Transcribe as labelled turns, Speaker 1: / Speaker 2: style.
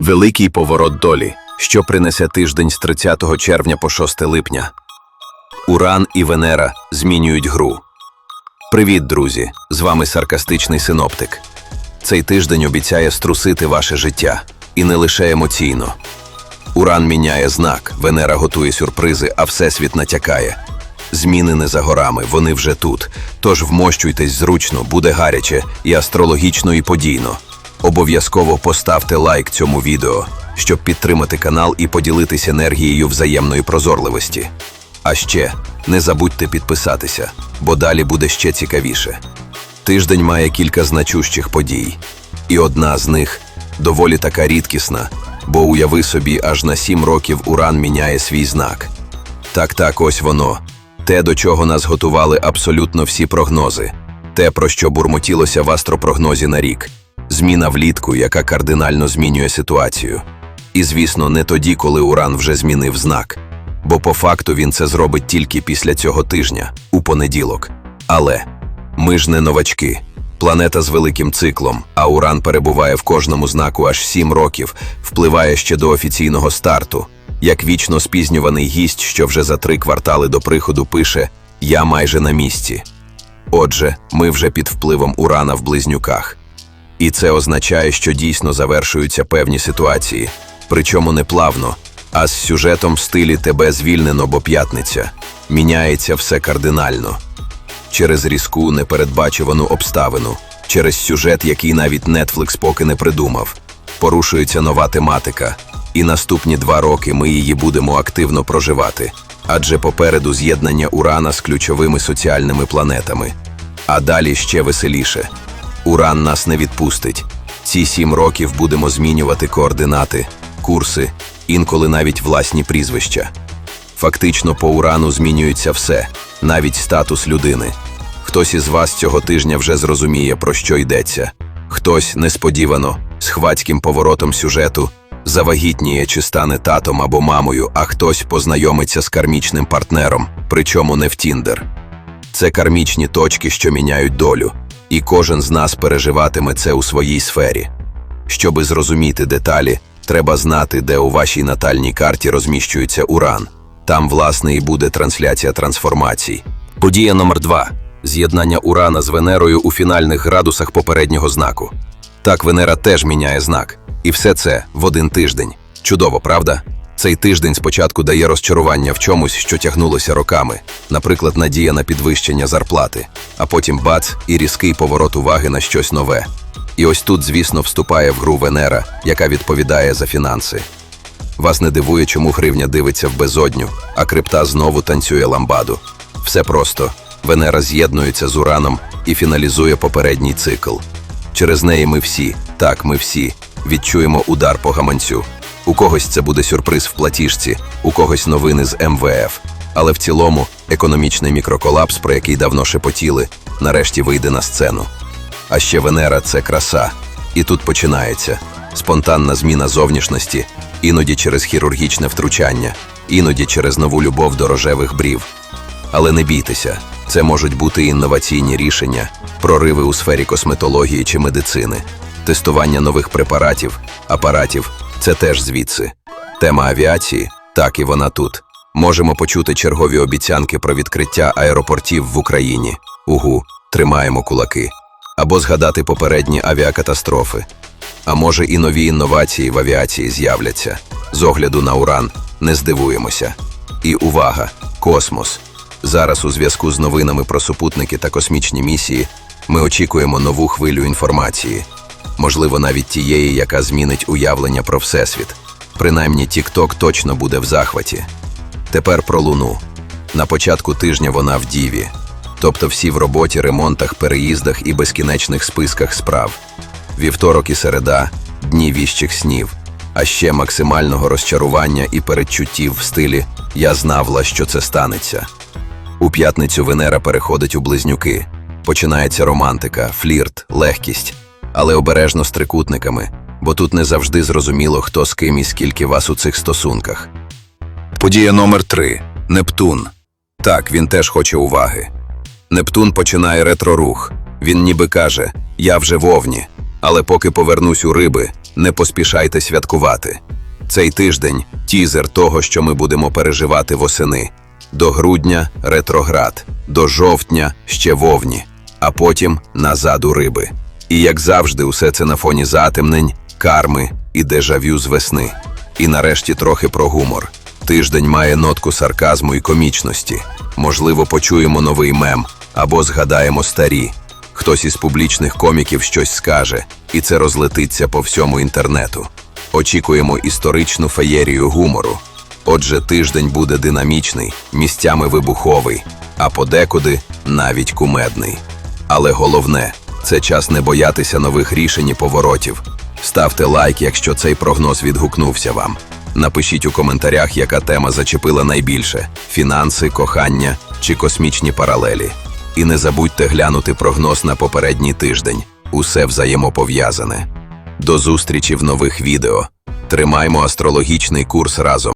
Speaker 1: Великий поворот долі, що принесе тиждень з 30 червня по 6 липня. Уран і Венера змінюють гру. Привіт, друзі! З вами саркастичний синоптик. Цей тиждень обіцяє струсити ваше життя, і не лише емоційно. Уран міняє знак, Венера готує сюрпризи, а Всесвіт натякає. Зміни не за горами, вони вже тут. Тож вмощуйтесь зручно, буде гаряче і астрологічно, і подійно. Обов'язково поставте лайк цьому відео, щоб підтримати канал і поділитися енергією взаємної прозорливості. А ще не забудьте підписатися, бо далі буде ще цікавіше. Тиждень має кілька значущих подій, і одна з них доволі така рідкісна, бо уяви собі, аж на сім років Уран міняє свій знак. Так, так, ось воно. Те, до чого нас готували абсолютно всі прогнози, те, про що бурмотілося в астропрогнозі на рік, зміна влітку, яка кардинально змінює ситуацію. І, звісно, не тоді, коли Уран вже змінив знак, бо по факту він це зробить тільки після цього тижня, у понеділок. Але ми ж не новачки. Планета з великим циклом, а Уран перебуває в кожному знаку аж сім років, впливає ще до офіційного старту. Як вічно спізнюваний гість, що вже за три квартали до приходу пише Я майже на місці. Отже, ми вже під впливом Урана в близнюках. І це означає, що дійсно завершуються певні ситуації, причому не плавно, а з сюжетом в стилі тебе звільнено, бо п'ятниця. Міняється все кардинально через різку непередбачувану обставину, через сюжет, який навіть Netflix поки не придумав. Порушується нова тематика, і наступні два роки ми її будемо активно проживати, адже попереду з'єднання Урана з ключовими соціальними планетами. А далі ще веселіше. Уран нас не відпустить. Ці сім років будемо змінювати координати, курси, інколи навіть власні прізвища. Фактично по урану змінюється все, навіть статус людини. Хтось із вас цього тижня вже зрозуміє, про що йдеться. Хтось несподівано, з хвацьким поворотом сюжету, завагітніє чи стане татом або мамою, а хтось познайомиться з кармічним партнером, причому не в Тіндер. Це кармічні точки, що міняють долю, і кожен з нас переживатиме це у своїй сфері. Щоби зрозуміти деталі, треба знати, де у вашій натальній карті розміщується уран. Там, власне, і буде трансляція трансформацій. Подія номер 2 з'єднання Урана з Венерою у фінальних градусах попереднього знаку. Так, Венера теж міняє знак. І все це в один тиждень. Чудово, правда? Цей тиждень спочатку дає розчарування в чомусь, що тягнулося роками, наприклад, надія на підвищення зарплати, а потім бац і різкий поворот уваги на щось нове. І ось тут, звісно, вступає в гру Венера, яка відповідає за фінанси. Вас не дивує, чому гривня дивиться в безодню, а крипта знову танцює ламбаду. Все просто. Венера з'єднується з Ураном і фіналізує попередній цикл. Через неї ми всі, так, ми всі, відчуємо удар по гаманцю. У когось це буде сюрприз в платіжці, у когось новини з МВФ. Але в цілому економічний мікроколапс, про який давно шепотіли, нарешті вийде на сцену. А ще Венера це краса. І тут починається спонтанна зміна зовнішності, іноді через хірургічне втручання, іноді через нову любов до рожевих брів. Але не бійтеся, це можуть бути інноваційні рішення, прориви у сфері косметології чи медицини, тестування нових препаратів, апаратів це теж звідси. Тема авіації так і вона тут. Можемо почути чергові обіцянки про відкриття аеропортів в Україні. Угу, тримаємо кулаки. Або згадати попередні авіакатастрофи. А може і нові інновації в авіації з'являться. З огляду на уран не здивуємося. І увага! Космос. Зараз у зв'язку з новинами про супутники та космічні місії ми очікуємо нову хвилю інформації, можливо, навіть тієї, яка змінить уявлення про Всесвіт. Принаймні, TikTok точно буде в захваті. Тепер про Луну. На початку тижня вона в Діві, тобто всі в роботі, ремонтах, переїздах і безкінечних списках справ. Вівторок і середа дні віщих снів, а ще максимального розчарування і передчуттів в стилі Я знавла, що це станеться. У п'ятницю Венера переходить у близнюки. Починається романтика, флірт, легкість, але обережно з трикутниками, бо тут не завжди зрозуміло, хто з ким і скільки вас у цих стосунках. Подія номер 3 Нептун. Так, він теж хоче уваги. Нептун починає ретрорух. Він ніби каже: Я вже вовні, але поки повернусь у риби, не поспішайте святкувати. Цей тиждень тізер того, що ми будемо переживати восени. До грудня ретроград, до жовтня ще вовні, а потім назад у риби. І як завжди, усе це на фоні затемнень, карми і дежавю з весни. І нарешті трохи про гумор. Тиждень має нотку сарказму і комічності. Можливо, почуємо новий мем або згадаємо старі. Хтось із публічних коміків щось скаже, і це розлетиться по всьому інтернету. Очікуємо історичну феєрію гумору. Отже, тиждень буде динамічний, місцями вибуховий, а подекуди навіть кумедний. Але головне це час не боятися нових рішень і поворотів. Ставте лайк, якщо цей прогноз відгукнувся вам. Напишіть у коментарях, яка тема зачепила найбільше: фінанси, кохання чи космічні паралелі. І не забудьте глянути прогноз на попередній тиждень. Усе взаємопов'язане. До зустрічі в нових відео. Тримаймо астрологічний курс разом.